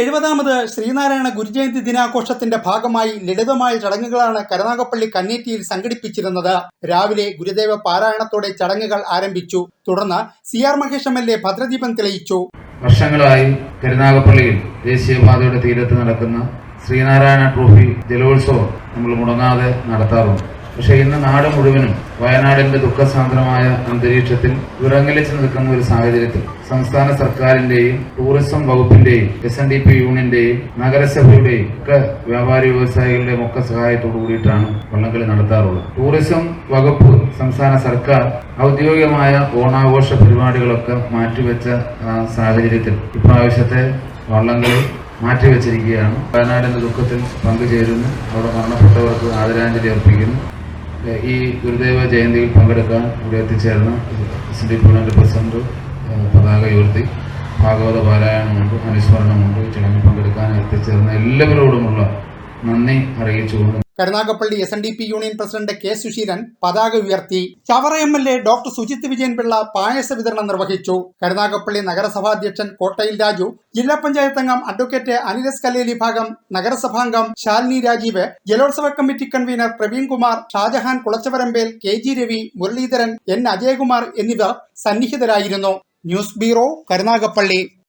എഴുപതാമത് ശ്രീനാരായണ ഗുരുജയന്തി ദിനാഘോഷത്തിന്റെ ഭാഗമായി ലളിതമായ ചടങ്ങുകളാണ് കരുനാഗപ്പള്ളി കന്നേറ്റിയിൽ സംഘടിപ്പിച്ചിരുന്നത്. രാവിലെ ഗുരുദേവ പാരായണത്തോടെ ചടങ്ങുകൾ ആരംഭിച്ചു. തുടർന്ന് C R Mahesh M L A ഭദ്രദീപം തെളിയിച്ചു. വർഷങ്ങളായി കരുനാഗപ്പള്ളിയിൽ ദേശീയപാതയുടെ തീരത്ത് നടക്കുന്ന ശ്രീനാരായണ ട്രോഫി ജലോത്സവം നമ്മൾ മുടങ്ങാതെ നടത്താറുണ്ട്. പക്ഷേ ഇന്ന് നാട് മുഴുവനും വയനാടിന്റെ ദുഃഖസാന്ദ്രമായ അന്തരീക്ഷത്തിൽ വിറങ്ങലിച്ചു നിൽക്കുന്ന ഒരു സാഹചര്യത്തിൽ സംസ്ഥാന സർക്കാരിന്റെയും ടൂറിസം വകുപ്പിന്റെയും എസ് എൻ ഡി പി യൂണിയന്റെയും നഗരസഭയുടെയും ഒക്കെ വ്യാപാരി വ്യവസായികളുടെയും ഒക്കെ സഹായത്തോടു കൂടിയിട്ടാണ് വള്ളംകളി നടത്താറുള്ളത്. ടൂറിസം വകുപ്പ് സംസ്ഥാന സർക്കാർ ഔദ്യോഗികമായ ഓണാഘോഷ പരിപാടികളൊക്കെ മാറ്റിവെച്ച സാഹചര്യത്തിൽ ഇപ്രാവശ്യത്തെ വള്ളംകളി മാറ്റിവെച്ചിരിക്കുകയാണ്. വയനാടിന്റെ ദുഃഖത്തിൽ പങ്കുചേരുന്നു. അവിടെ മരണപ്പെട്ടവർക്ക് ആദരാഞ്ജലി അർപ്പിക്കുന്നു. ഈ ഗുരുദേവ ജയന്തിയിൽ പങ്കെടുക്കാൻ ഇവിടെ എത്തിച്ചേർന്ന എസ് ഡി പൂണന്റെ പ്രസിഡന്റ് പതാക ഉയർത്തി ഭാഗവത പാരായണമുണ്ട് അനുസ്മരണമുണ്ട് ചടങ്ങിൽ പങ്കെടുക്കാൻ എത്തിച്ചേർന്ന എല്ലാവരോടുമുള്ള നന്ദി അറിയിച്ചുകൊണ്ട് Karunagappally S N D P union president K Susheelan പതാക ഉയർത്തി. Chavara M L A doctor Sujith Vijayanpillai പായസ വിതരണം നിർവഹിച്ചു. കരുനാഗപ്പള്ളി നഗരസഭാ അധ്യക്ഷൻ കോട്ടയിൽ രാജു ജില്ലാ പഞ്ചായത്ത് അംഗം അഡ്വക്കേറ്റ് അനിലസ് കല്ലേലി ഭാഗം നഗരസഭാംഗം Shalini Rajeev ജലോത്സവ committee convener Praveen Kumar Shajahan Kulachavarambel K G Ravi Muraleedharan N Ajayakumar എന്നിവർ സന്നിഹിതരായിരുന്നു. News bureau Karunagappally.